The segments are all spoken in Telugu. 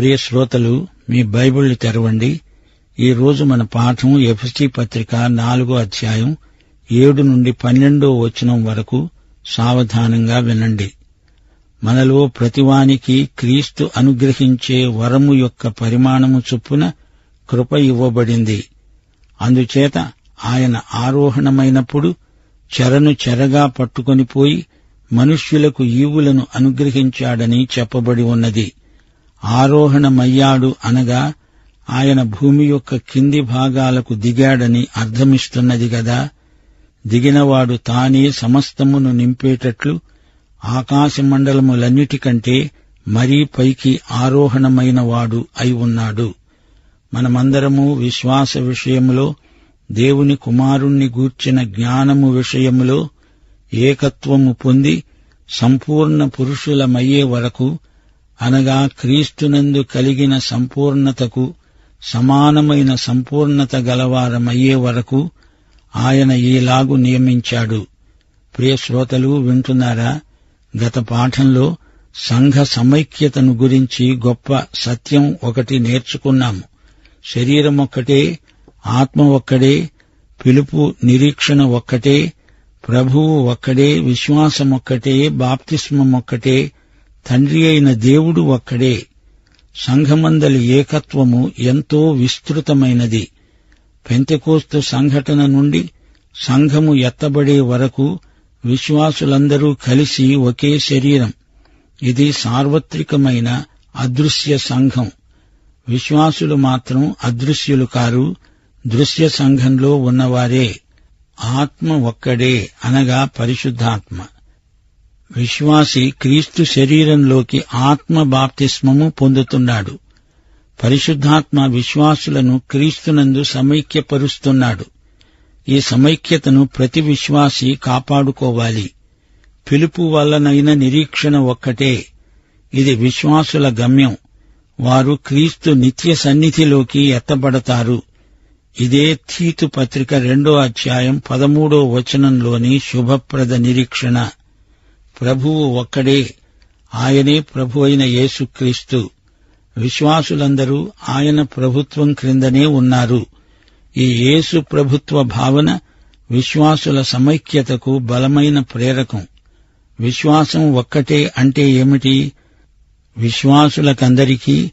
ప్రియ శ్రోతలు మీ బైబిళ్ళు తెరవండి. ఈ రోజు మన పాఠం ఎఫ్సి పత్రిక నాలుగో అధ్యాయం ఏడు నుండి పన్నెండో వచనం వరకు సావధానంగా వినండి. మనలో ప్రతివానికి క్రీస్తు అనుగ్రహించే వరము యొక్క పరిమాణము చొప్పున కృప ఇవ్వబడింది. అందుచేత ఆయన ఆరోహణమైనప్పుడు చెరను చెరగా పట్టుకొని పోయి మనుష్యులకు ఈవులను అనుగ్రహించాడని చెప్పబడి ఉన్నది. ఆరోహణమయ్యాడు అనగా ఆయన భూమి యొక్క కింది భాగాలకు దిగాడని అర్థమిస్తున్నది గదా దిగినవాడు తానే సమస్తమును నింపేటట్లు ఆకాశమండలములన్నిటికంటే మరీ పైకి ఆరోహణమైనవాడు అయి ఉన్నాడు. మనమందరము విశ్వాస విషయములో దేవుని కుమారుణ్ణి గూర్చిన జ్ఞానము విషయములో ఏకత్వము పొంది సంపూర్ణ పురుషులమయ్యే వరకు అనగా క్రీస్తునందు కలిగిన సంపూర్ణతకు సమానమైన సంపూర్ణత గలవారమయ్యే వరకు ఆయన ఈలాగు నియమించాడు. ప్రియ శ్రోతలు వింటున్నారా? గత పాఠంలో సంఘ సమైక్యతను గురించి గొప్ప సత్యం ఒకటి నేర్చుకున్నాము శరీరం ఒక్కటే ఆత్మ ఒక్కడే పిలుపు నిరీక్షణ ఒక్కటే ప్రభువు ఒక్కడే విశ్వాసమొక్కటే బాప్తిస్మమొక్కటే తండ్రి అయిన దేవుడు ఒక్కడే. సంఘమందలి ఏకత్వము ఎంతో విస్తృతమైనది. పెంతెకోస్తు సంఘటన నుండి సంఘము ఎత్తబడే వరకు విశ్వాసులందరూ కలిసి ఒకే శరీరం. ఇది సార్వత్రికమైన అదృశ్య సంఘం. విశ్వాసులు మాత్రం అదృశ్యులు కారు దృశ్య సంఘంలో ఉన్నవారే. ఆత్మ ఒక్కడే అనగా పరిశుద్ధాత్మ. విశ్వాసి క్రీస్తు శరీరంలోకి ఆత్మ బాప్తిస్మము పొందుతున్నాడు. పరిశుద్ధాత్మ విశ్వాసులను క్రీస్తునందు సమైక్యపరుస్తున్నాడు. ఈ సమైక్యతను ప్రతి విశ్వాసి కాపాడుకోవాలి. పిలుపు వల్లనైన నిరీక్షణ ఒక్కటే. ఇది విశ్వాసుల గమ్యం. వారు క్రీస్తు నిత్య సన్నిధిలోకి ఎత్తబడతారు. ఇదే తీతు పత్రిక రెండో అధ్యాయం పదమూడో వచనంలోని శుభప్రద నిరీక్షణ. ప్రభువు ఒక్కడే ఆయనే ప్రభు అయిన యేసుక్రీస్తు. విశ్వాసులందరూ ఆయన ప్రభుత్వం క్రిందనే ఉన్నారు. ఈ యేసు ప్రభుత్వ భావన విశ్వాసుల సమైక్యతకు బలమైన ప్రేరకం. విశ్వాసం ఒక్కటే అంటే ఏమిటి? విశ్వాసులకందరికీ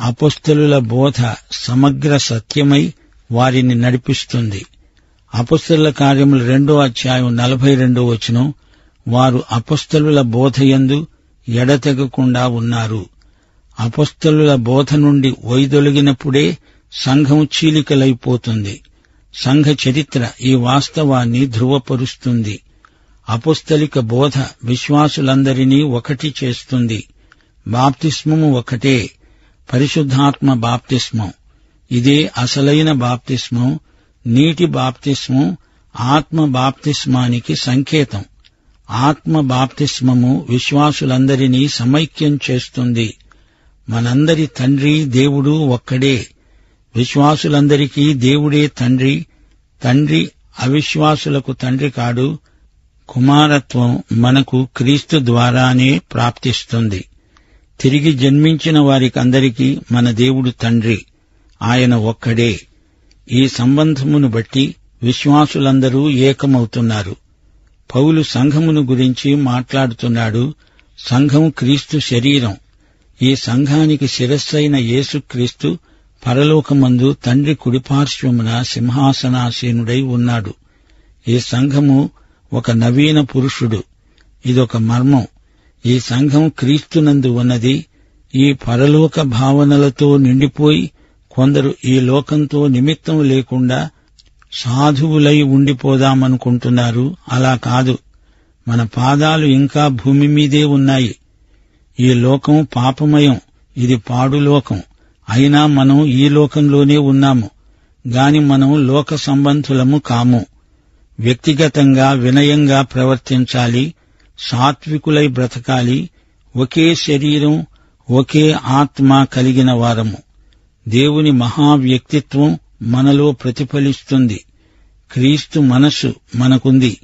అపుస్తలుల బోధ సమగ్ర సత్యమై వారిని నడిపిస్తుంది. అపుస్తలుల కార్యములు రెండో అధ్యాయం నలభై రెండో వచనం వారు అపస్తలుల బోధయందు ఎడతెగకుండా ఉన్నారు. అపస్తలుల బోధ నుండి వైదొలిగినప్పుడే సంఘం చీలికలైపోతుంది. సంఘ చరిత్ర ఈ వాస్తవాన్ని ధృవపరుస్తుంది. అపుస్తలిక బోధ విశ్వాసులందరినీ ఒకటి చేస్తుంది. బాప్తిస్మము ఒకటే పరిశుద్ధాత్మ బాప్తిస్మం. ఇదే అసలైన బాప్తిస్మం నీటి బాప్తిస్మం ఆత్మ బాప్తిస్మానికి సంకేతం. ఆత్మ బాప్తిస్మము విశ్వాసులందరినీ సమైక్యం చేస్తుంది. మనందరి తండ్రి దేవుడు ఒక్కడే. విశ్వాసులందరికీ దేవుడే తండ్రి. తండ్రి అవిశ్వాసులకు తండ్రి కాడు. కుమారత్వం మనకు క్రీస్తు ద్వారానే ప్రాప్తిస్తుంది. తిరిగి జన్మించిన వారికందరికీ మన దేవుడు తండ్రి. ఆయన ఒక్కడే. ఈ సంబంధమును బట్టి విశ్వాసులందరూ ఏకమవుతున్నారు. పౌలు సంఘమును గురించి మాట్లాడుతున్నాడు. సంఘం క్రీస్తు శరీరం. ఈ సంఘానికి శిరస్సైన యేసుక్రీస్తు పరలోకమందు తండ్రి కుడిపార్శ్వమున సింహాసనాసీనుడై ఉన్నాడు. ఈ సంఘము ఒక నవీన పురుషుడు. ఇదొక మర్మం. ఈ సంఘం క్రీస్తునందు ఉన్నది. ఈ పరలోక భావనలతో నిండిపోయి కొందరు ఈ లోకంతో నిమిత్తం లేకుండా సాధువులై ఉండిపోదామనుకుంటున్నారు. అలా కాదు. మన పాదాలు ఇంకా భూమి మీదే ఉన్నాయి. ఈ లోకం పాపమయం. ఇది పాడులోకం. అయినా మనం ఈ లోకంలోనే ఉన్నాము. గాని మనం లోక సంబంధులము కాము. వ్యక్తిగతంగా వినయంగా ప్రవర్తించాలి. సాత్వికులై బ్రతకాలి. ఒకే శరీరం ఒకే ఆత్మ కలిగిన వారము. దేవుని మహా వ్యక్తిత్వం మనలో ప్రతిఫలిస్తుంది. క్రీస్తు మనస్సు మనకుంది.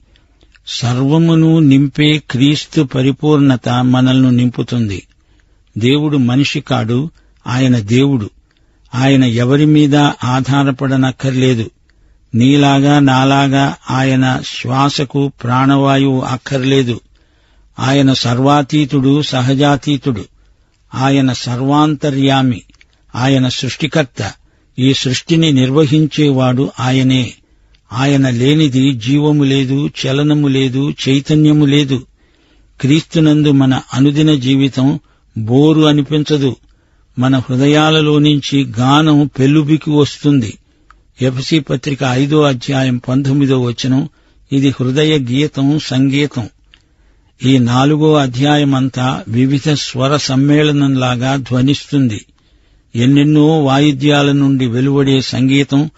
సర్వమును నింపే క్రీస్తు పరిపూర్ణత మనల్ని నింపుతుంది. దేవుడు మనిషి కాడు ఆయన దేవుడు. ఆయన ఎవరి మీద ఆధారపడనక్కర్లేదు. నీలాగా నాలాగా ఆయన శ్వాసకు ప్రాణవాయువు అక్కర్లేదు. ఆయన సర్వాతీతుడు సహజాతీతుడు. ఆయన సర్వాంతర్యామి. ఆయన సృష్టికర్త. ఈ సృష్టిని నిర్వహించేవాడు ఆయనే. ఆయన లేనిది జీవము లేదు చలనము లేదు చైతన్యము లేదు. క్రీస్తునందు మన అనుదిన జీవితం బోరు అనిపించదు. మన హృదయాలలో నుంచి గానం పెల్లుబికి వస్తుంది. ఎఫ్సి పత్రిక ఐదో అధ్యాయం పంతొమ్మిదో వచనం ఇది హృదయ గీతం సంగీతం. ఈ నాలుగో అధ్యాయమంతా వివిధ స్వర సమ్మేళనంలాగా ధ్వనిస్తుంది. ఎన్నెన్నో వాయిద్యాల నుండి వెలువడే సంగీతం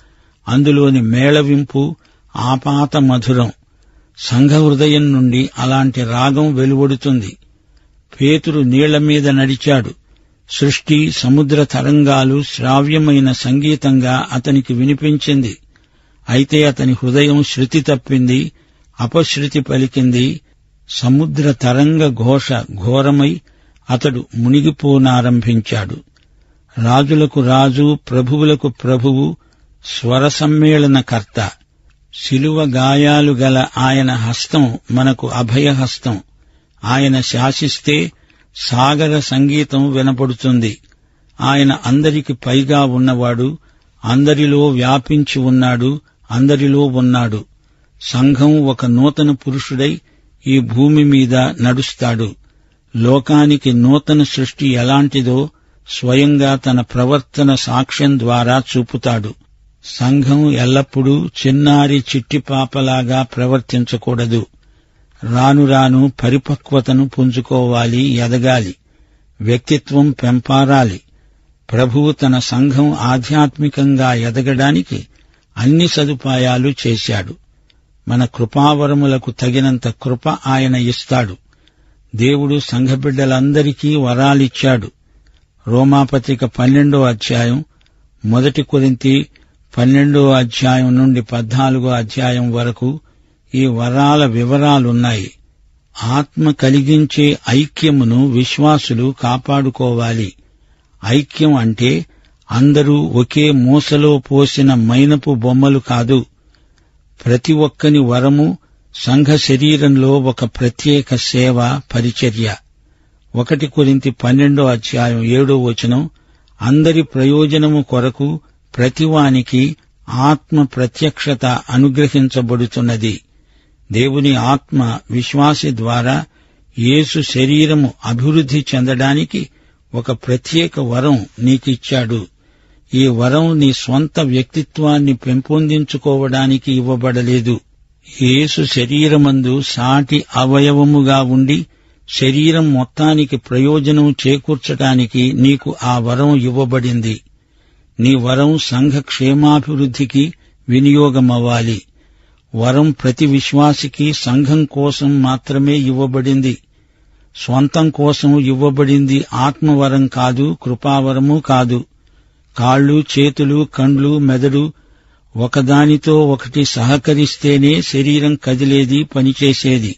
అందులోని మేళవింపు ఆపాత మధురం సంఘ హృదయం నుండి అలాంటి రాగం వెలువడుతుంది. పేతురు నీళ్ళ మీద నడిచాడు. సృష్టి సముద్ర తరంగాలు శ్రావ్యమైన సంగీతంగా అతనికి వినిపించింది. అయితే అతని హృదయం శృతి తప్పింది అపశృతి పలికింది. సముద్ర తరంగ ఘోష ఘోరమై అతడు మునిగిపోనారంభించాడు. రాజులకు రాజు ప్రభువులకు ప్రభువు స్వర సమ్మేళనకర్త శిలువ గాయాలు గల ఆయన హస్తం మనకు అభయహస్తం ఆయన శాసిస్తే సాగర సంగీతం వినపడుతుంది. ఆయన అందరికి పైగా ఉన్నవాడు అందరిలో వ్యాపించి ఉన్నాడు అందరిలో ఉన్నాడు. సంఘం ఒక నూతన పురుషుడై ఈ భూమి మీద నడుస్తాడు. లోకానికి నూతన సృష్టి ఎలాంటిదో స్వయంగా తన ప్రవర్తన సాక్ష్యం ద్వారా చూపుతాడు. సంఘం ఎల్లప్పుడూ చిన్నారి చిట్టిపాపలాగా ప్రవర్తించకూడదు. రాను రాను పరిపక్వతను పుంజుకోవాలి ఎదగాలి. వ్యక్తిత్వం పెంపారాలి. ప్రభువు తన సంఘం ఆధ్యాత్మికంగా ఎదగడానికి అన్ని సదుపాయాలు చేశాడు. మన కృపావరములకు తగినంత కృప ఆయన ఇస్తాడు. దేవుడు సంఘబిడ్డలందరికీ వరాలిచ్చాడు. రోమాపత్రిక పన్నెండో అధ్యాయం మొదటి కొరింతి పన్నెండో అధ్యాయం నుండి పద్నాలుగో అధ్యాయం వరకు ఈ వరాల వివరాలున్నాయి. ఆత్మ కలిగించే ఐక్యమును విశ్వాసులు కాపాడుకోవాలి. ఐక్యం అంటే అందరూ ఒకే మూసలో పోసిన మైనపు బొమ్మలు కాదు. ప్రతి ఒక్కని వరము సంఘ శరీరంలో ఒక ప్రత్యేక సేవ పరిచర్య. ఒకటి కొరింతి పన్నెండో అధ్యాయం ఏడో వచనం అందరి ప్రయోజనము కొరకు ప్రతివానికి ఆత్మ ప్రత్యక్షత అనుగ్రహించబడుతున్నది. దేవుని ఆత్మ విశ్వాసి ద్వారా యేసు శరీరము అభివృద్ధి చెందడానికి ఒక ప్రత్యేక వరం నీకిచ్చాడు. ఈ వరం నీ స్వంత వ్యక్తిత్వాన్ని పెంపొందించుకోవడానికి ఇవ్వబడలేదు. యేసు శరీరమందు సాటి అవయవముగా ఉండి శరీరం మొత్తానికి ప్రయోజనం చేకూర్చటానికి నీకు ఆ వరం ఇవ్వబడింది. నీ వరం సంఘ క్షేమాభివృద్ధికి వినియోగమవ్వాలి. వరం ప్రతి విశ్వాసికి సంఘం కోసం మాత్రమే ఇవ్వబడింది. స్వంతం కోసం ఇవ్వబడింది ఆత్మవరం కాదు కృపావరము కాదు. కాళ్ళు చేతులు కండ్లు మెదడు ఒకదానితో ఒకటి సహకరిస్తేనే శరీరం కదిలేది పనిచేసేది.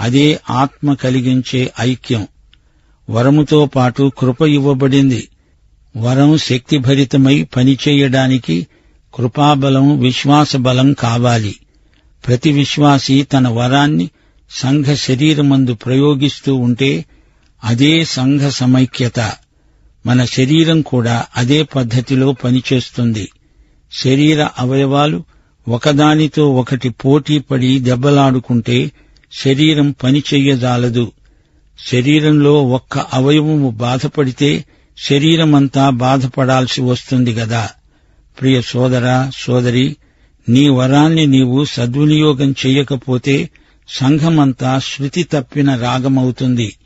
అదే ఆత్మ కలిగించే ఐక్యం. వరముతో పాటు కృప ఇవ్వబడింది. వరం శక్తిభరితమై పనిచేయడానికి కృపాబలం విశ్వాస బలం కావాలి. ప్రతి విశ్వాసి తన వరాన్ని సంఘ శరీరమందు ప్రయోగిస్తూ ఉంటే అదే సంఘ సమైక్యత. మన శరీరం కూడా అదే పద్ధతిలో పనిచేస్తుంది. శరీర అవయవాలు ఒకదానితో ఒకటి పోటీపడి దెబ్బలాడుకుంటే శరీరం పనిచెయ్యజాలదు శరీరంలో ఒక్క అవయవము బాధపడితే శరీరమంతా బాధపడాల్సి వస్తుంది గదా. ప్రియ సోదర సోదరి నీ వరాన్ని నీవు సద్వినియోగం చెయ్యకపోతే సంఘమంతా శృతి తప్పిన రాగమవుతుంది.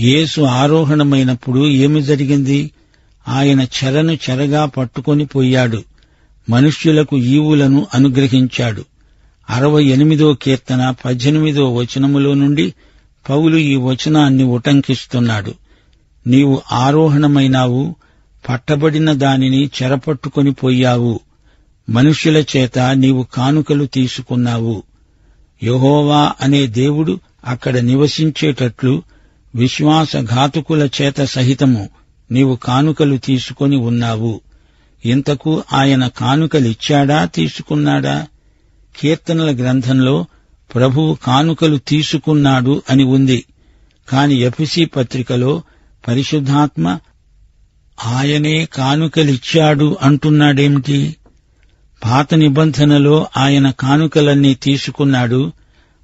యేసు ఆరోహణమైనప్పుడు ఏమి జరిగింది? ఆయన చెరను చెరగా పట్టుకొని పోయాడు. మనుష్యులకు ఈవులను అనుగ్రహించాడు. అరవై ఎనిమిదో కీర్తన పద్దెనిమిదో వచనములో నుండి పౌలు ఈ వచనాన్ని ఉటంకిస్తున్నాడు. నీవు ఆరోహణమైనావు పట్టబడిన దానిని చెరపట్టుకొని పోయావు. మనుష్యుల చేత నీవు కానుకలు తీసుకున్నావు. యహోవా అనే దేవుడు అక్కడ నివసించేటట్లు విశ్వాసఘాతుకుల చేత సహితము నీవు కానుకలు తీసుకొని ఉన్నావు. ఇంతకు ఆయన కానుకలిచ్చాడా తీసుకున్నాడా? కీర్తనల గ్రంథంలో ప్రభువు కానుకలు తీసుకున్నాడు అని ఉంది. కాని ఎఫ్సి పత్రికలో పరిశుద్ధాత్మ ఆయనే కానుకలిచ్చాడు అంటున్నాడేమిటి? పాత నిబంధనలో ఆయన కానుకలన్నీ తీసుకున్నాడు.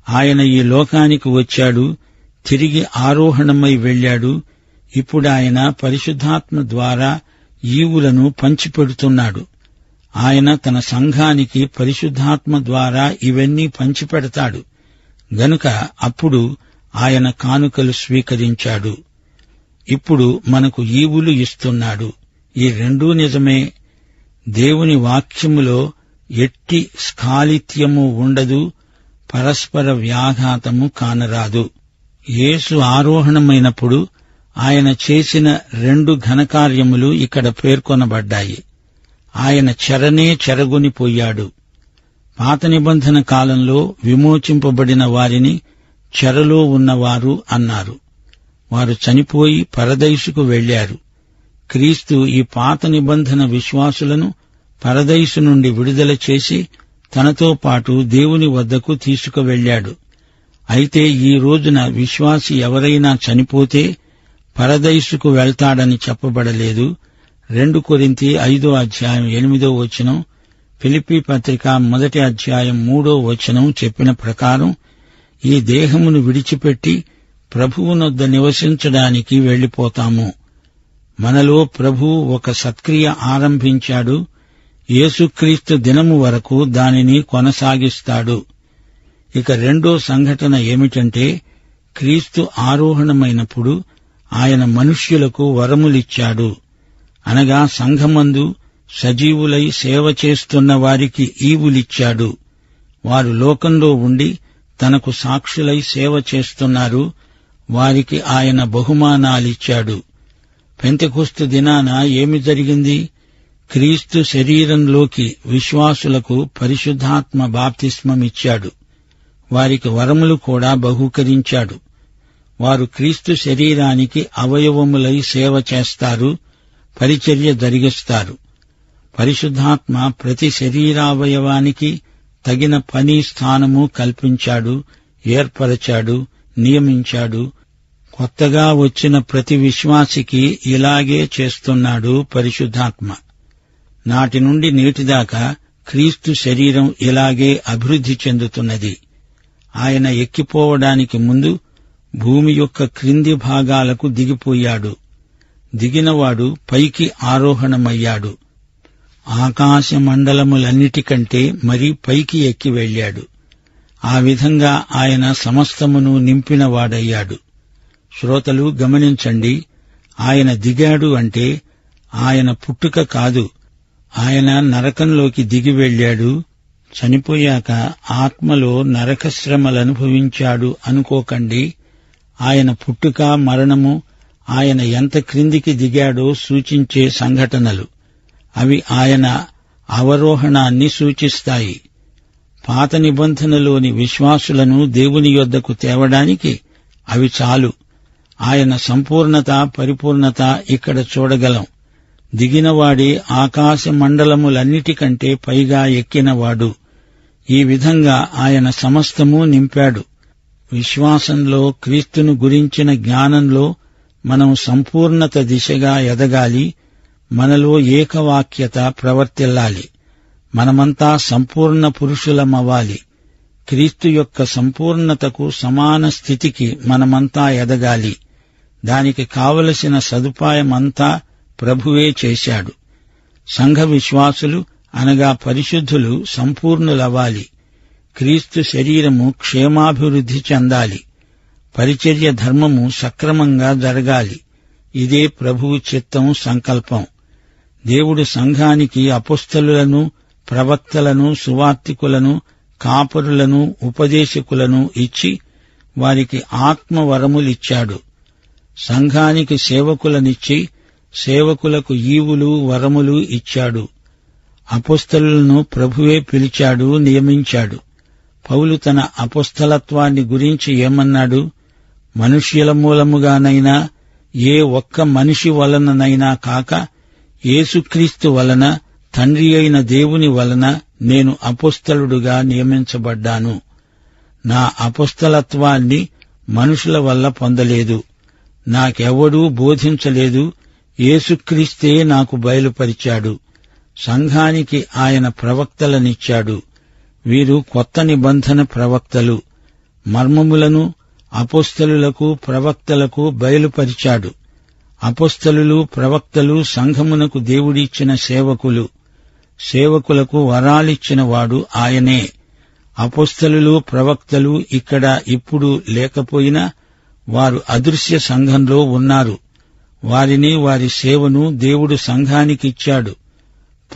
ఆయన ఈ లోకానికి వచ్చాడు. తిరిగి ఆరోహణమై వెళ్ళాడు. ఇప్పుడు ఆయన పరిశుద్ధాత్మ ద్వారా ఈవులను పంచిపెడుతున్నాడు. ఆయన తన సంఘానికి పరిశుద్ధాత్మ ద్వారా ఇవన్నీ పంచిపెడతాడు. గనుక అప్పుడు ఆయన కానుకలు స్వీకరించాడు. ఇప్పుడు మనకు ఈవులు ఇస్తున్నాడు. ఈ రెండూ నిజమే. దేవుని వాక్యములో ఎట్టి స్ఖాళిత్యము ఉండదు పరస్పర వ్యాఘాతము కానరాదు. యేసు ఆరోహణమైనప్పుడు ఆయన చేసిన రెండు ఘనకార్యములు ఇక్కడ పేర్కొనబడ్డాయి. ఆయన చెరనే చెరగొనిపోయాడు పాత నిబంధన కాలంలో విమోచింపబడిన వారిని చెరలో ఉన్నవారు అన్నారు. వారు చనిపోయి పరదైసుకు వెళ్ళారు క్రీస్తు ఈ పాత నిబంధన విశ్వాసులను పరదైసు నుండి విడుదల చేసి తనతో పాటు దేవుని వద్దకు తీసుకువెళ్ళాడు అయితే ఈ రోజున విశ్వాసి ఎవరైనా చనిపోతే పరదైసుకు వెళ్తాడని చెప్పబడలేదు. రెండు కొరింతి ఐదో అధ్యాయం ఎనిమిదో వచనం ఫిలిపి పత్రిక మొదటి అధ్యాయం మూడో వచనం చెప్పిన ప్రకారం ఈ దేహమును విడిచిపెట్టి ప్రభువునొద్ద నివసించడానికి వెళ్ళిపోతాము మనలో ప్రభువు ఒక సత్క్రియ ఆరంభించాడు. యేసుక్రీస్తు దినము వరకు దానిని కొనసాగిస్తాడు. ఇక రెండో సంఘటన ఏమిటంటే క్రీస్తు ఆరోహణమైనప్పుడు ఆయన మనుష్యులకు వరములిచ్చాడు. అనగా సంఘమందు సజీవులై సేవ చేస్తున్న వారికి ఈవులిచ్చాడు. వారు లోకంలో ఉండి తనకు సాక్షులై సేవ చేస్తున్నారు. వారికి ఆయన బహుమానాలిచ్చాడు. పెంతకుస్తు దినాన ఏమి జరిగింది? క్రీస్తు శరీరంలోకి విశ్వాసులకు పరిశుద్ధాత్మ బాప్తిస్మమిచ్చాడు. వారికి వరములు కూడా బహూకరించాడు. వారు క్రీస్తు శరీరానికి అవయవములై సేవ చేస్తారు. పరిచర్య జరిగిస్తారు. పరిశుద్ధాత్మ ప్రతి శరీరావయవానికి తగిన పని స్థానము కల్పించాడు ఏర్పరచాడు నియమించాడు. కొత్తగా వచ్చిన ప్రతి విశ్వాసికి ఇలాగే చేస్తున్నాడు పరిశుద్ధాత్మ. నాటి నుండి నేటిదాకా క్రీస్తు శరీరం ఇలాగే అభివృద్ధి చెందుతున్నది. ఆయన ఎక్కిపోవడానికి ముందు భూమి యొక్క క్రింది భాగాలకు దిగిపోయాడు. దిగినవాడు పైకి ఆరోహణమయ్యాడు. ఆకాశ మండలములన్నిటికంటే పైకి ఎక్కి వెళ్ళాడు ఆ విధంగా ఆయన సమస్తమును నింపినవాడయ్యాడు. శ్రోతలు గమనించండి ఆయన దిగాడు అంటే ఆయన పుట్టుక కాదు. ఆయన నరకంలోకి దిగి వెళ్ళాడు చనిపోయాక ఆత్మలో నరకశ్రమలనుభవించాడు అనుకోకండి. ఆయన పుట్టుక మరణము ఆయన ఎంత క్రిందికి దిగాడో సూచించే సంఘటనలు. అవి ఆయన అవరోహణాన్ని సూచిస్తాయి. పాత నిబంధనలోని విశ్వాసులను దేవుని యొద్దకు తేవడానికి అవి చాలు. ఆయన సంపూర్ణత పరిపూర్ణత ఇక్కడ చూడగలం. దిగినవాడి ఆకాశ మండలములన్నిటికంటే పైగా ఎక్కినవాడు. ఈ విధంగా ఆయన సమస్తము నింపాడు. విశ్వాసంలో క్రీస్తును గురించిన జ్ఞానంలో మనం సంపూర్ణత దిశగా ఎదగాలి మనలో ఏకవాక్యత ప్రవర్తిల్లాలి మనమంతా సంపూర్ణ పురుషులమవ్వాలి. క్రీస్తు యొక్క సంపూర్ణతకు సమాన స్థితికి మనమంతా ఎదగాలి. దానికి కావలసిన సదుపాయమంతా ప్రభువే చేశాడు. సంఘ విశ్వాసులు అనగా పరిశుద్ధులు సంపూర్ణులవ్వాలి. క్రీస్తు శరీరము క్షేమాభివృద్ధి చెందాలి. పరిచర్య ధర్మము సక్రమంగా జరగాలి. ఇదే ప్రభువు చిత్తం సంకల్పం. దేవుడు సంఘానికి అపుస్తలులను ప్రవక్తలను సువార్తికులను కాపరులను ఉపదేశకులను ఇచ్చి వారికి ఆత్మవరములిచ్చాడు సంఘానికి సేవకులనిచ్చి సేవకులకు ఈవులు వరములు ఇచ్చాడు. అపుస్తలులను ప్రభువే పిలిచాడు నియమించాడు. పౌలు తన అపుస్తలత్వాన్ని గురించి ఏమన్నాడు? మనుష్యుల మూలముగానైనా ఏ ఒక్క మనిషి వలననైనా కాక యేసుక్రీస్తు వలన తండ్రి అయిన దేవుని వలన నేను అపుస్తలుడుగా నియమించబడ్డాను. నా అపుస్తలత్వాన్ని మనుషుల వల్ల పొందలేదు. నాకెవడూ బోధించలేదు. యేసుక్రీస్తే నాకు బయలుపరిచాడు. సంఘానికి ఆయన ప్రవక్తలనిచ్చాడు. వీరు కొత్త నిబంధన ప్రవక్తలు. మర్మములను అపోస్తలులకు ప్రవక్తలకు బయలుపరిచాడు. అపోస్తలులు ప్రవక్తలు సంఘమునకు దేవుడిచ్చిన సేవకులు. సేవకులకు వరాలిచ్చిన వాడు ఆయనే. అపోస్తలులు ప్రవక్తలు ఇక్కడ ఇప్పుడు లేకపోయినా వారు అదృశ్య సంఘంలో ఉన్నారు. వారిని వారి సేవను దేవుడు సంఘానికిచ్చాడు.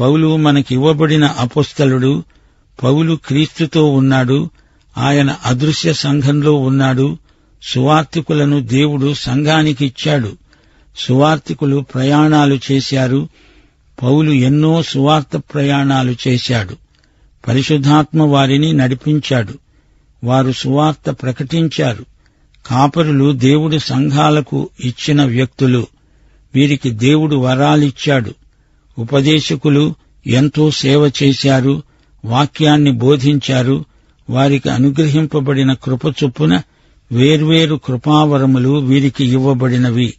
పౌలు మనకివ్వబడిన అపోస్తలుడు పౌలు క్రీస్తుతో ఉన్నాడు. ఆయన అదృశ్య సంఘంలో ఉన్నాడు. సువార్తికులను దేవుడు సంఘానికిచ్చాడు సువార్తికులు ప్రయాణాలు చేశారు. పౌలు ఎన్నో సువార్త ప్రయాణాలు చేశాడు. పరిశుద్ధాత్మ వారిని నడిపించాడు. వారు సువార్త ప్రకటించారు. కాపరులు దేవుడు సంఘాలకు ఇచ్చిన వ్యక్తులు. వీరికి దేవుడు వరాలిచ్చాడు. ఉపదేశకులు ఎంతో సేవ చేశారు. వాక్యాన్ని బోధించారు. వారికి అనుగ్రహింపబడిన కృప చొప్పున వేర్వేరు కృపావరములు వీరికి ఇవ్వబడినవి.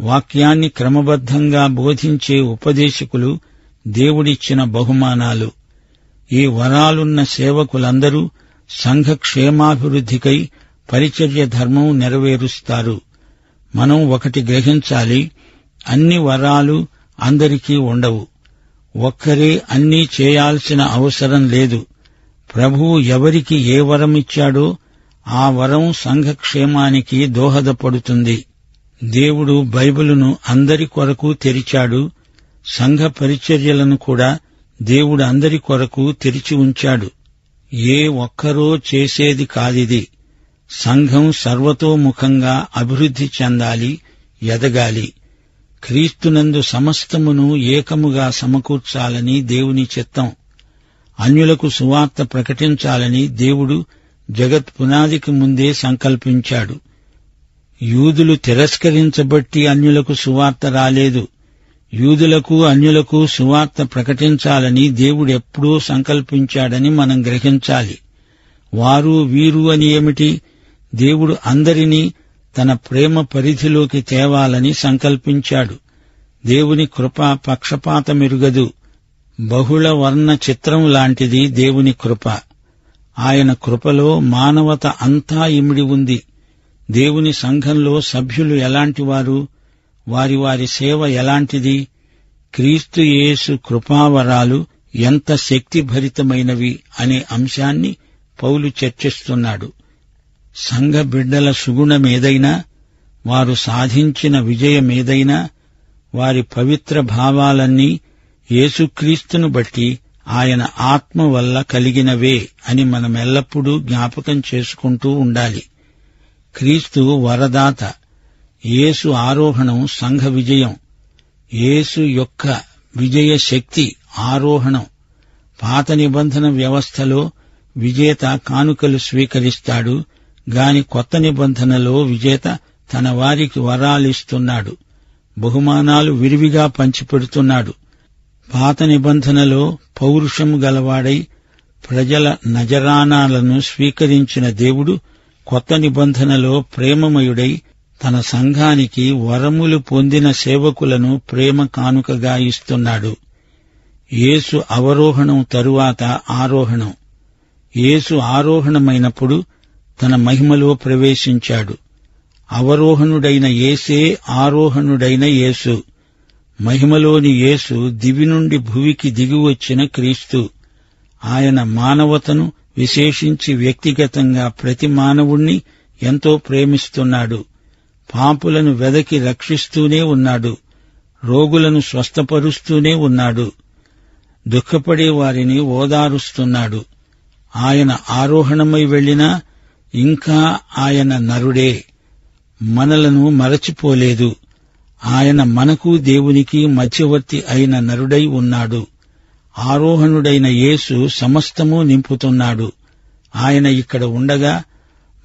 వాక్యాన్ని క్రమబద్ధంగా బోధించే ఉపదేశకులు దేవుడిచ్చిన బహుమానాలు. ఈ వరాలున్న సేవకులందరూ సంఘ క్షేమాభివృద్ధికై పరిచర్య ధర్మం నెరవేరుస్తారు. మనం ఒకటి గ్రహించాలి అన్ని వరాలు అందరికీ ఉండవు. ఒక్కరే అన్నీ చేయాల్సిన అవసరం లేదు. ప్రభువు ఎవరికి ఏ వరమిచ్చాడో ఆ వరం సంఘక్షేమానికి దోహదపడుతుంది. దేవుడు బైబిలును అందరి కొరకు తెరిచాడు. సంఘ పరిచర్యలను కూడా దేవుడు అందరి కొరకు తెరిచి ఉంచాడు. ఏ ఒక్కరో చేసేది కాదిది. సంఘం సర్వతోముఖంగా అభివృద్ధి చెందాలి ఎదగాలి. క్రీస్తునందు సమస్తమును ఏకముగా సమకూర్చాలని దేవుని చిత్తం. అన్యులకు సువార్త ప్రకటించాలని దేవుడు జగత్ పునాదికి ముందే సంకల్పించాడు. యూదులు తిరస్కరించబట్టి అన్యులకు సువార్త రాలేదు. యూదులకు అన్యులకు సువార్త ప్రకటించాలని దేవుడెప్పుడూ సంకల్పించాడని మనం గ్రహించాలి. వారు వీరు అని ఏమిటి? దేవుడు అందరినీ తన ప్రేమ పరిధిలోకి తేవాలని సంకల్పించాడు. దేవుని కృప పక్షపాతమిరుగదు. బహుళ వర్ణ చిత్రం లాంటిది దేవుని కృప. ఆయన కృపలో మానవత అంతా ఇమిడి ఉంది. దేవుని సంఘంలో సభ్యులు ఎలాంటివారు వారి వారి సేవ ఎలాంటిది? క్రీస్తు యేసు కృపావరాలు ఎంత శక్తిభరితమైనవి అనే అంశాన్ని పౌలు చర్చిస్తున్నాడు. సంఘ బిడ్డల సుగుణమేదైనా వారు సాధించిన విజయమేదైనా వారి పవిత్ర భావాలన్నీ యేసుక్రీస్తును బట్టి ఆయన ఆత్మ వల్ల కలిగినవే అని మనమెల్లప్పుడూ జ్ఞాపకం చేసుకుంటూ ఉండాలి. క్రీస్తు వరదాత. యేసు ఆరోహణం సంఘ విజయం. యేసు యొక్క విజయ శక్తి ఆరోహణం. పాత నిబంధన వ్యవస్థలో విజేత కానుకలు స్వీకరిస్తాడు. గాని కొత్త నిబంధనలో విజేత తన వారికి వరాలిస్తున్నాడు. బహుమానాలు విరివిగా పంచిపెడుతున్నాడు. పాత నిబంధనలో పౌరుషము గలవాడై ప్రజల నజరానాలను స్వీకరించిన దేవుడు కొత్త నిబంధనలో ప్రేమమయుడై తన సంఘానికి వరములు పొందిన సేవకులను ప్రేమ కానుకగా ఇస్తున్నాడు. యేసు అవరోహణం తరువాత ఆరోహణం. యేసు ఆరోహణమైనప్పుడు తన మహిమలో ప్రవేశించాడు. అవరోహణుడైన యేసే ఆరోహణుడైన యేసు. మహిమలోని యేసు దివి నుండి భువికి దిగివచ్చిన క్రీస్తు. ఆయన మానవతను విశేషించి వ్యక్తిగతంగా ప్రతి మానవుణ్ణి ఎంతో ప్రేమిస్తున్నాడు. పాపులను వెదకి రక్షిస్తూనే ఉన్నాడు. రోగులను స్వస్థపరుస్తూనే ఉన్నాడు. దుఃఖపడే వారిని ఓదారుస్తున్నాడు. ఆయన ఆరోహణమై వెళ్ళినా ఇంకా ఆయన నరుడే. మనలను మరచిపోలేదు. ఆయన మనకు దేవునికి మధ్యవర్తి అయిన నరుడై ఉన్నాడు. ఆరోహణుడైన యేసు సమస్తము నింపుతున్నాడు. ఆయన ఇక్కడ ఉండగా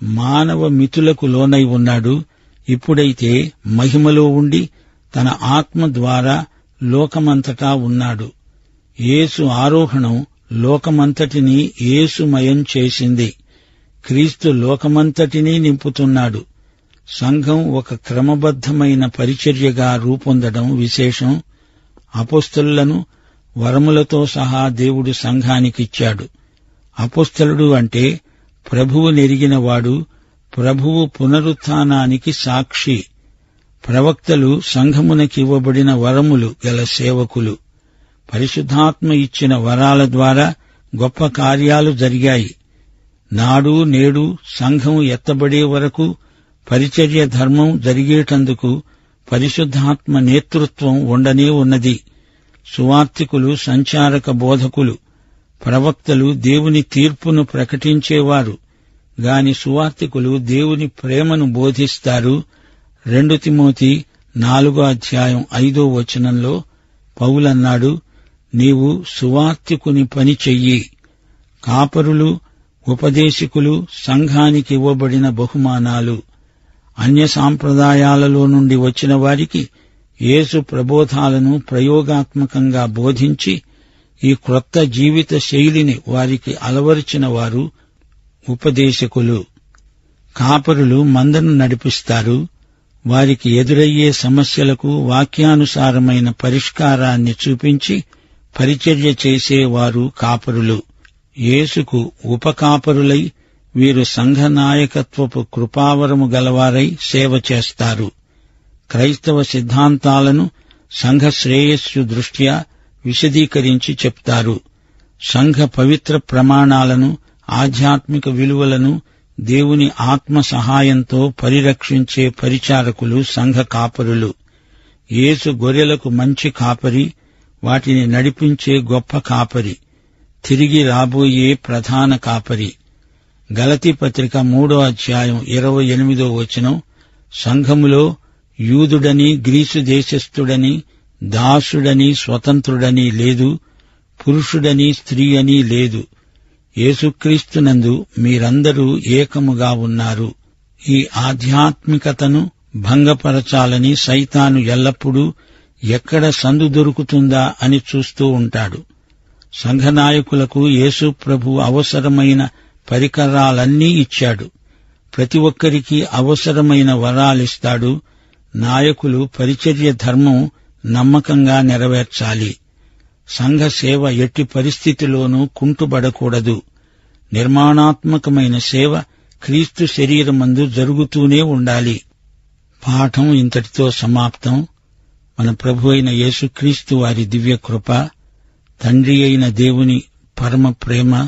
మానవ మితులకు లోనై ఉన్నాడు. ఇప్పుడైతే మహిమలో ఉండి తన ఆత్మ ద్వారా లోకమంతటా ఉన్నాడు. యేసు ఆరోహణం లోకమంతటినీ యేసుమయం చేసింది. క్రీస్తు లోకమంతటినీ నింపుతున్నాడు. సంఘం ఒక క్రమబద్ధమైన పరిచర్యగా రూపొందడం విశేషం. అపోస్తలులను వరములతో సహా దేవుడు సంఘానికిచ్చాడు. అపోస్తలుడు అంటే ప్రభువు నెరిగినవాడు ప్రభువు పునరుత్నానికి సాక్షి. ప్రవక్తలు సంఘమునకివ్వబడిన వరములు గల సేవకులు. పరిశుద్ధాత్మ ఇచ్చిన వరాల ద్వారా గొప్ప కార్యాలు జరిగాయి. నాడు నేడు సంఘం ఎత్తబడే వరకు పరిచర్య ధర్మం జరిగేటందుకు పరిశుద్ధాత్మ నేతృత్వం ఉండనే ఉన్నది. సువార్తికులు సంచారక బోధకులు ప్రవక్తలు దేవుని తీర్పును ప్రకటించేవారు. గాని సువార్తికులు దేవుని ప్రేమను బోధిస్తారు. రెండు తిమోతి నాలుగో అధ్యాయం ఐదో వచనంలో పౌలన్నాడు నీవు సువార్తికుని పని చెయ్యి. కాపరులు ఉపదేశికులు సంఘానికి ఇవ్వబడిన బహుమానాలు. అన్య సాంప్రదాయాలలో నుండి వచ్చిన వారికి యేసు ప్రబోధాలను ప్రయోగాత్మకంగా బోధించి ఈ క్రొత్త జీవిత శైలిని వారికి అలవరిచిన వారు ఉపదేశకులు. కాపరులు మందను నడిపిస్తారు. వారికి ఎదురయ్యే సమస్యలకు వాక్యానుసారమైన పరిష్కారాన్ని చూపించి పరిచర్య చేసేవారు కాపరులు. యేసుకు ఉపకాపరులై వీరు సంఘ నాయకత్వపు కృపావరము గలవారై సేవ చేస్తారు. క్రైస్తవ సిద్ధాంతాలను సంఘ శ్రేయస్సు దృష్ట్యా విశదీకరించి చెప్తారు. సంఘ పవిత్ర ప్రమాణాలను ఆధ్యాత్మిక విలువలను దేవుని ఆత్మ సహాయంతో పరిరక్షించే పరిచారకులు సంఘ కాపరులు. యేసు గొర్రెలకు మంచి కాపరి వాటిని నడిపించే గొప్ప కాపరి తిరిగి రాబోయే ప్రధాన కాపరి. గలతి పత్రిక మూడో అధ్యాయం ఇరవై ఎనిమిదో వచనం. సంఘములో యూదుడని గ్రీసు దేశస్థుడని దాసుడని స్వతంత్రుడని లేదు పురుషుడని స్త్రీ అని లేదు. యేసుక్రీస్తునందు మీరందరూ ఏకముగా ఉన్నారు. ఈ ఆధ్యాత్మికతను భంగపరచాలని సైతాను ఎల్లప్పుడూ ఎక్కడ సందు దొరుకుతుందా అని చూస్తూ ఉంటాడు. సంఘనాయకులకు యేసు ప్రభు అవసరమైన పరికరాలన్నీ ఇచ్చాడు. ప్రతి ఒక్కరికి అవసరమైన వరాలిస్తాడు. నాయకులు పరిచర్య ధర్మం నమ్మకంగా నెరవేర్చాలి. సంఘ సేవ ఎట్టి పరిస్థితిలోనూ కుంటుబడకూడదు. నిర్మాణాత్మకమైన సేవ క్రీస్తు శరీరమందు జరుగుతూనే ఉండాలి. పాఠం ఇంతటితో సమాప్తం. మన ప్రభు అయిన యేసుక్రీస్తు వారి దివ్య కృప తండ్రి అయిన దేవుని పరమ ప్రేమ